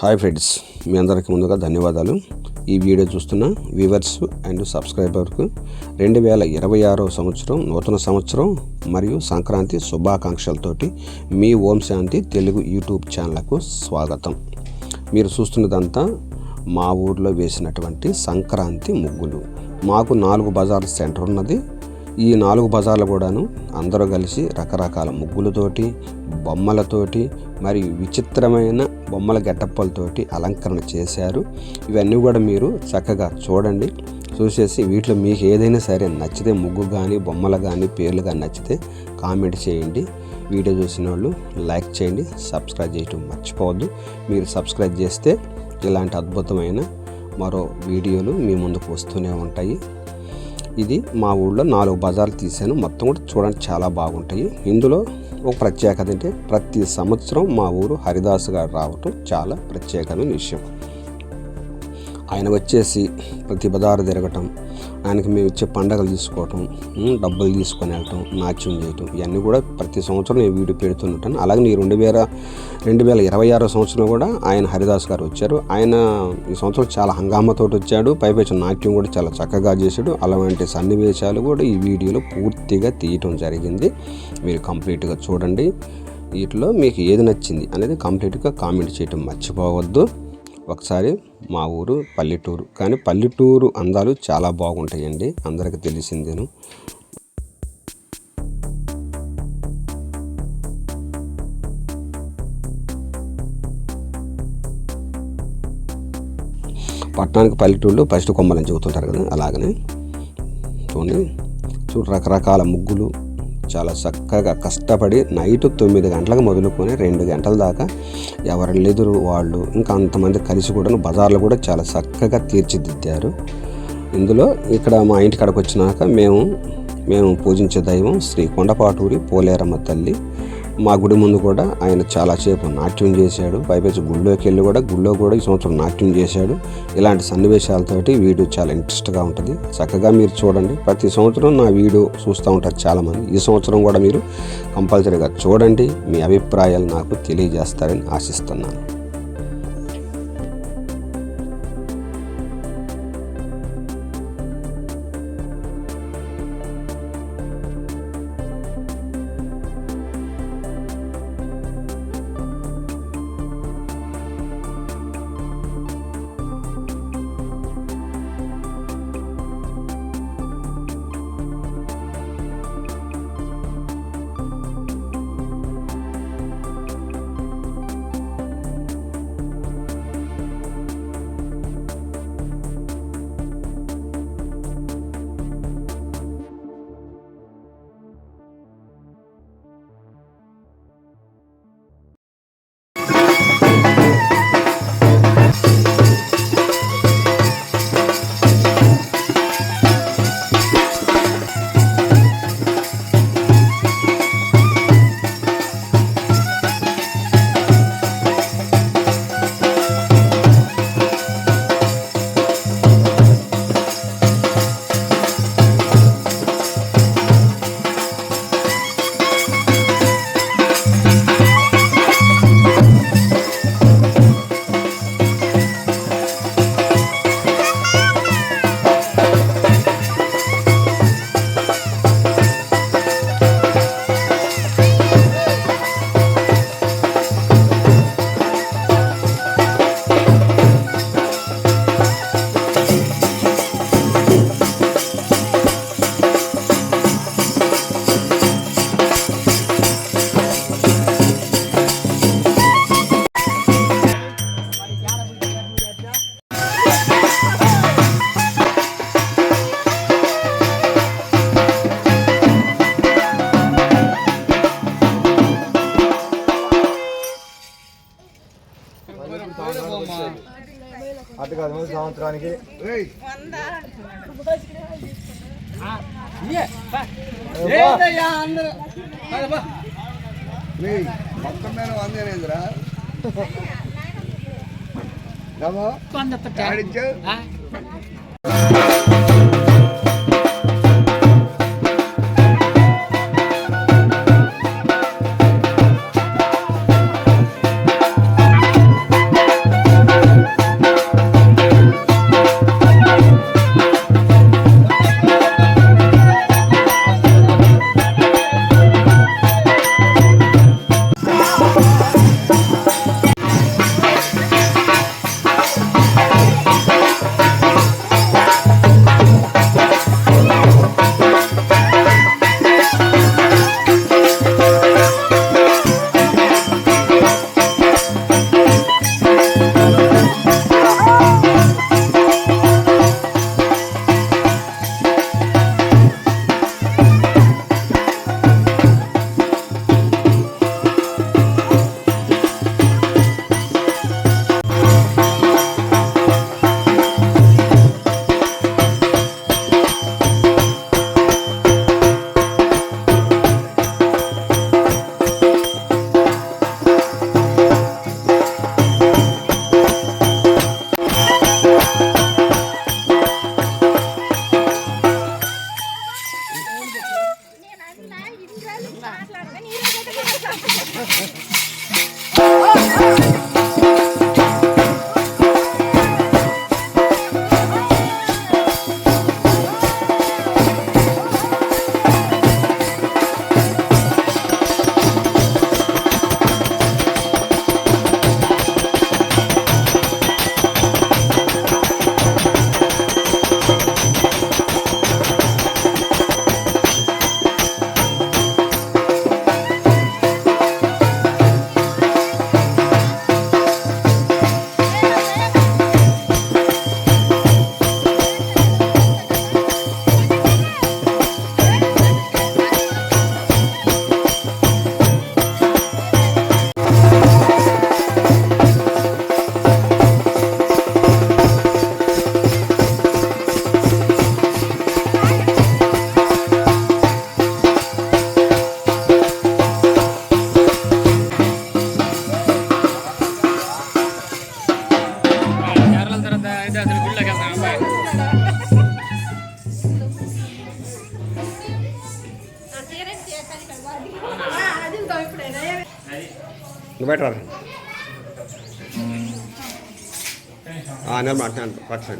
Hi friends మీ అందరికీ ముందుగా ధన్యవాదాలు. ఈ వీడియో చూస్తున్న వ్యూవర్స్ అండ్ సబ్స్క్రైబర్కు రెండు వేల ఇరవై ఆరో సంవత్సరం నూతన సంవత్సరం మరియు సంక్రాంతి శుభాకాంక్షలతోటి మీ ఓం శాంతి తెలుగు యూట్యూబ్ ఛానల్కు స్వాగతం. మీరు చూస్తున్నదంతా మా ఊర్లో వేసినటువంటి సంక్రాంతి ముగ్గులు. మాకు నాలుగు బజార్ సెంటర్ ఉన్నది. ఈ నాలుగు బజార్లు కూడాను అందరూ కలిసి రకరకాల ముగ్గులతోటి బొమ్మలతోటి మరియు విచిత్రమైన బొమ్మల గెటప్పలతోటి అలంకరణ చేశారు. ఇవన్నీ కూడా మీరు చక్కగా చూడండి. చూసేసి వీటిలో మీకు ఏదైనా సరే నచ్చితే ముగ్గు కానీ బొమ్మలు కానీ పేర్లు కానీ నచ్చితే కామెంట్ చేయండి. వీడియో చూసిన వాళ్ళు లైక్ చేయండి సబ్స్క్రైబ్ చేయటం మర్చిపోవద్దు. మీరు సబ్స్క్రైబ్ చేస్తే ఇలాంటి అద్భుతమైన మరో వీడియోలు మీ ముందుకు వస్తూనే ఉంటాయి. ఇది మా ఊళ్ళో నాలుగు బజార్లు తీసాను మొత్తం కూడా చూడండి చాలా బాగుంటాయి. ఇందులో ఒక ప్రత్యేకత అంటే ప్రతి సంవత్సరం మా ఊరు హరిదాస్ గారు రావటం చాలా ప్రత్యేకమైన విషయం. ఆయన వచ్చేసి ప్రతి బజారు తిరగటం ఆయనకి మేము ఇచ్చే పండగలు తీసుకోవటం డబ్బులు తీసుకొని వెళ్ళటం నాట్యం చేయటం ఇవన్నీ కూడా ప్రతి సంవత్సరం నేను వీడియో పెడుతుంటాను. అలాగే ఈ రెండు వేల రెండు వేల ఇరవై ఆరో సంవత్సరం కూడా ఆయన హరిదాస్ గారు వచ్చారు. ఆయన ఈ సంవత్సరం చాలా హంగామాతోటి వచ్చాడు. పైపేచి నాట్యం కూడా చాలా చక్కగా చేశాడు. అలాంటి సన్నివేశాలు కూడా ఈ వీడియోలో పూర్తిగా తీయటం జరిగింది. మీరు కంప్లీట్గా చూడండి. వీటిలో మీకు ఏది నచ్చింది అనేది కంప్లీట్గా కామెంట్ చేయటం మర్చిపోవద్దు. ఒకసారి మా ఊరు పల్లెటూరు. కానీ పల్లెటూరు అందాలు చాలా బాగుంటాయండి. అందరికీ తెలిసిందేను. పట్టణానికి పల్లెటూళ్ళు ఫస్ట్ కొమ్మలని చెబుతుంటారు కదా అలాగనే. చూడండి. చూడు రకరకాల ముగ్గులు. చాలా చక్కగా కష్టపడి నైట్ తొమ్మిది గంటలకు మొదలుకొని రెండు గంటల దాకా ఎవరి ఎదురు వాళ్ళు ఇంకా అంతమంది కలిసి కూడా బజార్లు కూడా చాలా చక్కగా తీర్చిదిద్దారు. ఇందులో ఇక్కడ మా ఇంటి కాడకు వచ్చినాక మేము మేము పూజించే దైవం శ్రీ కొండపాటూరి పోలేరమ్మ తల్లి. మా గుడి ముందు కూడా ఆయన చాలాసేపు నాట్యం చేశాడు. పైపేసి గుళ్ళోకి వెళ్ళి కూడా గుళ్ళో కూడా ఈ సంవత్సరం నాట్యం చేశాడు. ఇలాంటి సన్నివేశాలతోటి వీడియో చాలా ఇంట్రెస్ట్గా ఉంటుంది. చక్కగా మీరు చూడండి. ప్రతి సంవత్సరం నా వీడియో చూస్తూ ఉంటారు చాలామంది. ఈ సంవత్సరం కూడా మీరు కంపల్సరీగా చూడండి. మీ అభిప్రాయాలు నాకు తెలియజేస్తారని ఆశిస్తున్నాను. సంవత్సరానికి మొత్తం మీద వందేనేంద్రా రమో? నువ్వు బయట రాను అట్లా పట్ల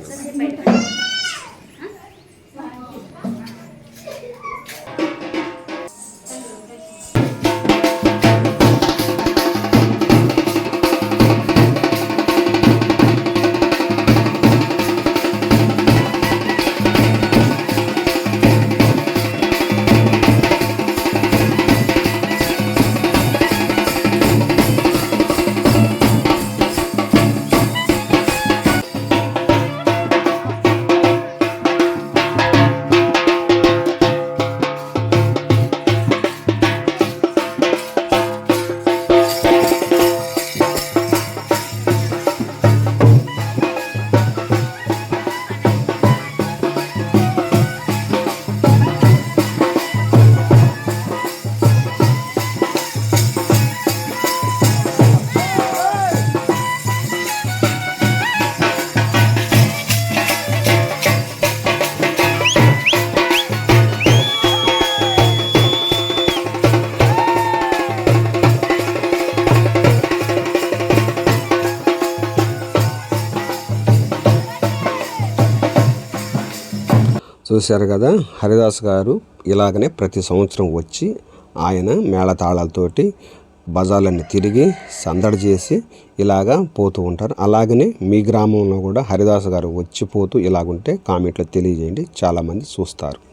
చూశారు కదా? హరిదాస్ గారు ఇలాగనే ప్రతి సంవత్సరం వచ్చి ఆయన మేళతాళాలతోటి బజార్లన్నీ తిరిగి సందడి చేసి ఇలాగా పోతూ ఉంటారు. అలాగనే మీ గ్రామంలో కూడా హరిదాస్ గారు వచ్చిపోతూ ఇలాగుంటే కామెంట్లో తెలియజేయండి. చాలామంది చూస్తారు.